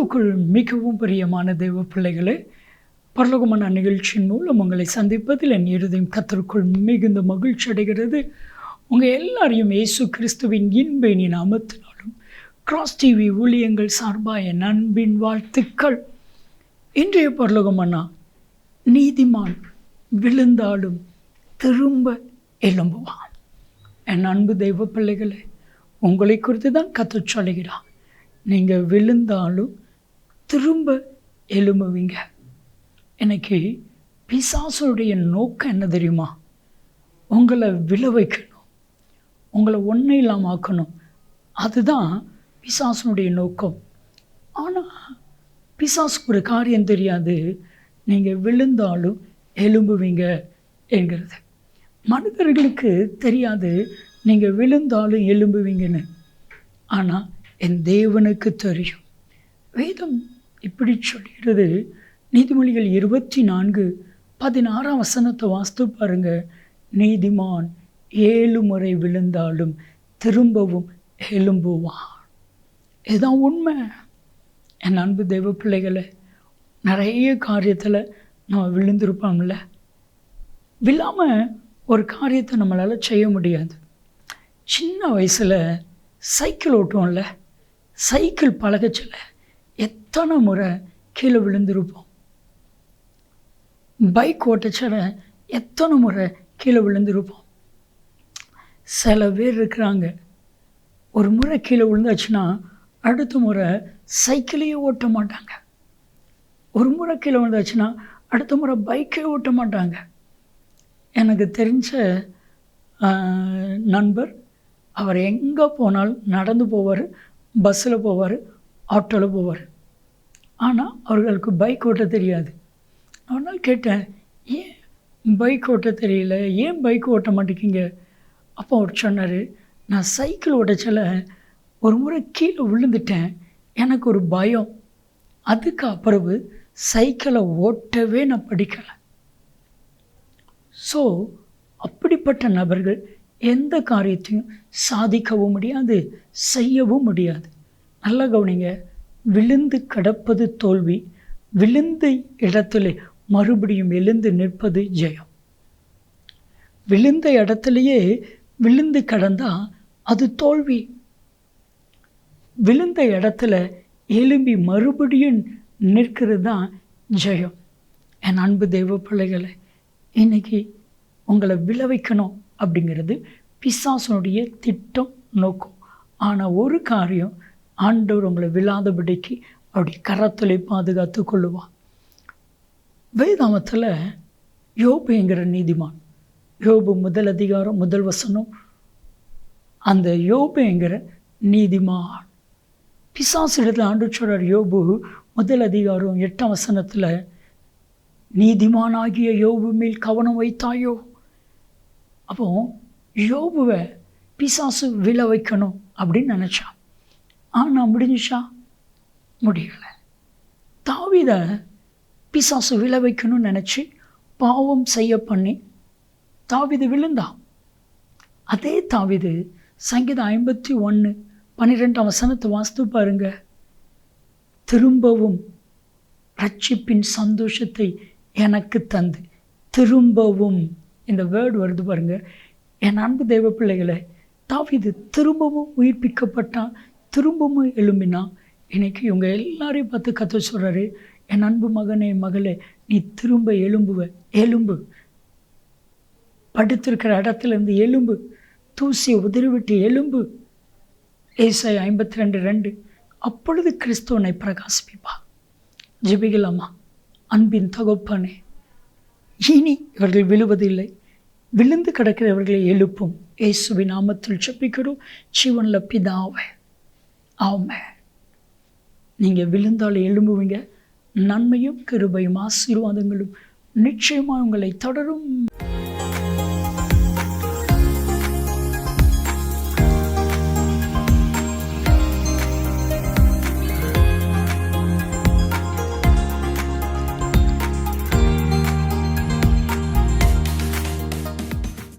கிறிஸ்துவுக்குள் மிகவும் பிரியமான தெய்வ பிள்ளைகளே பரலோகமான நிகழ்ச்சியின் மூலம் உங்களை சந்திப்பதில் என் இருதயம் கத்தருக்குள் மிகுந்த மகிழ்ச்சி அடைகிறது. உங்கள் எல்லாரையும் இயேசு கிறிஸ்துவின் இன்பேனி அமர்த்தினாலும் கிராஸ் டிவி ஊழியங்கள் சார்பாக என் அன்பின் வாழ்த்துக்கள். இன்றைய பரலோகமன்னா நீதிமான் விழுந்தாலும் திரும்ப எழும்புவான். என் அன்பு தெய்வ பிள்ளைகளே உங்களை குறித்து தான் கத்து சொல்லுகிறான் நீங்கள் விழுந்தாலும் திரும்ப எழும்புவீங்க. எனக்கு பிசாசுடைய நோக்கம் என்ன தெரியுமா? உங்களை விழ வைக்கணும். உங்களை ஒன்றும் இல்லாமல் ஆக்கணும். அதுதான் பிசாசனுடைய நோக்கம். ஆனால் பிசாசுக்கு ஒரு காரியம் தெரியாது. நீங்கள் விழுந்தாலும் எழும்புவீங்க என்கிறது. மனிதர்களுக்கு தெரியாது நீங்கள் விழுந்தாலும் எழும்புவீங்கன்னு. ஆனால் என் தேவனுக்கு தெரியும். வேதம் இப்படி சொல்கிறது நீதிமொழிகள் இருபத்தி நான்கு பதினாறாம் வசனத்தை வாஸ்து பாருங்க. நீதிமான் ஏழு முறை விழுந்தாலும் திரும்பவும் எழும்புவான். இதுதான் உண்மை. என் அன்பு தெய்வ பிள்ளைகளை நிறைய காரியத்தில் நம்ம விழுந்திருப்போம்ல. விழாமல் ஒரு காரியத்தை நம்மளால் செய்ய முடியாது. சின்ன வயசில் சைக்கிள் ஓட்டுவோம்ல. சைக்கிள் பழகச்சலை. எத்தனை முறை கீழே விழுந்திருப்போம்? பைக் ஓட்டச்சில எத்தனை முறை கீழே விழுந்திருப்போம்? சில பேர் இருக்கிறாங்க. ஒரு முறை கீழே விழுந்தாச்சுன்னா அடுத்த முறை சைக்கிளையே ஓட்ட மாட்டாங்க. ஒரு முறை கீழே விழுந்தாச்சுன்னா அடுத்த முறை பைக்கே ஓட்ட மாட்டாங்க. எனக்கு தெரிஞ்ச நண்பர் அவர் எங்கே போனாலும் நடந்து போவார் பஸ்ஸில் போவார் ஆட்டோவில் போவார். ஆனால் அவர்களுக்கு பைக் ஓட்ட தெரியாது. அவனால் கேட்டேன் ஏன் பைக் ஓட்ட தெரியல? ஏன் பைக் ஓட்ட மாட்டேங்கிங்க அப்போ அவர் சொன்னார் நான் சைக்கிள் ஓட்டச்சில ஒரு முறை கீழே விழுந்துட்டேன். எனக்கு ஒரு பயம். அதுக்கு அப்புறவு சைக்கிளை ஓட்டவே நான் படிக்கலை. ஸோ அப்படிப்பட்ட நபர்கள் எந்த காரியத்தையும் சாதிக்கவும் முடியாது செய்யவும் முடியாது. நல்லா கவனிங்க. விழுந்து கிடப்பது தோல்வி. விழுந்த இடத்துல மறுபடியும் எழுந்து நிற்பது ஜெயம். விழுந்த இடத்துலையே விழுந்து கிடந்தா அது தோல்வி. விழுந்த இடத்துல எலும்பி மறுபடியும் நிற்கிறது தான் ஜெயம். என் அன்பு தெய்வ பிள்ளைகளை இன்றைக்கி உங்களை விளைவிக்கணும் அப்படிங்கிறது பிசாசனுடைய திட்டம் நோக்கம். ஆனால் ஒரு காரியம் ஆண்டவர் உங்களை விழாதபடிக்கு அப்படி கரத்தலை பாதுகாத்து கொள்ளுவான் வேதாமத்தில் யோபுங்கிற நீதிமான் யோபு முதல் அதிகாரம் முதல் வசனம் அந்த யோபுங்கிற நீதிமான். பிசாசு இடத்துல ஆண்டு சொல்கிறார் யோபு முதல் அதிகாரம் எட்டாம் வசனத்தில் நீதிமானாகிய யோபு மேல் கவனம் வைத்தாயோ? அப்போ யோபுவை பிசாசு விழ வைக்கணும் அப்படின்னு நினச்சான். ஆனால் முடிஞ்சிச்சா? முடியலை. தாவித பிசாசு விழ வைக்கணும்னு நினச்சி பாவம் செய்ய பண்ணி தாவிது விழுந்தான் அதே தாவிது சங்கீதம் ஐம்பத்தி ஒன்று பன்னிரெண்டாம் வசனத்தை வாஸ்து பாருங்க. திரும்பவும் ரட்சிப்பின் சந்தோஷத்தை எனக்கு தந்து. திரும்பவும் இந்த வேர்டு வருது பாருங்க. என் அன்பு தெய்வ பிள்ளைகளை தாவிது திரும்பவும் உயிர்ப்பிக்கப்பட்டான். திரும்பவும் எழும்பினான் இன்றைக்கி இவங்க எல்லாரையும் பார்த்து கற்று சொல்கிறாரு என் அன்பு மகனே மகளே நீ திரும்ப எலும்புவ எலும்பு படுத்திருக்கிற இடத்துலேருந்து எலும்பு தூசி உதறிவிட்டு எலும்பு ஏசாய் ஐம்பத்தி ரெண்டு. ரெண்டு அப்பொழுது கிறிஸ்துவனை பிரகாசிப்பா ஜெபிகலாமா அன்பின் தகப்பனே இனி இவர்கள் விழுவதில்லை. விழுந்து கிடக்கிறவர்களை எழுப்பும். இயேசுவின் நாமத்தில் செப்பிக்கிறோம் சிவன்ல பிதாவை. ஆமாம் நீங்கள் விழுந்தால் எழும்புவீங்க. நன்மையும் கிருபையும் ஆசீர்வாதங்களும் நிச்சயமாக உங்களை தொடரும்.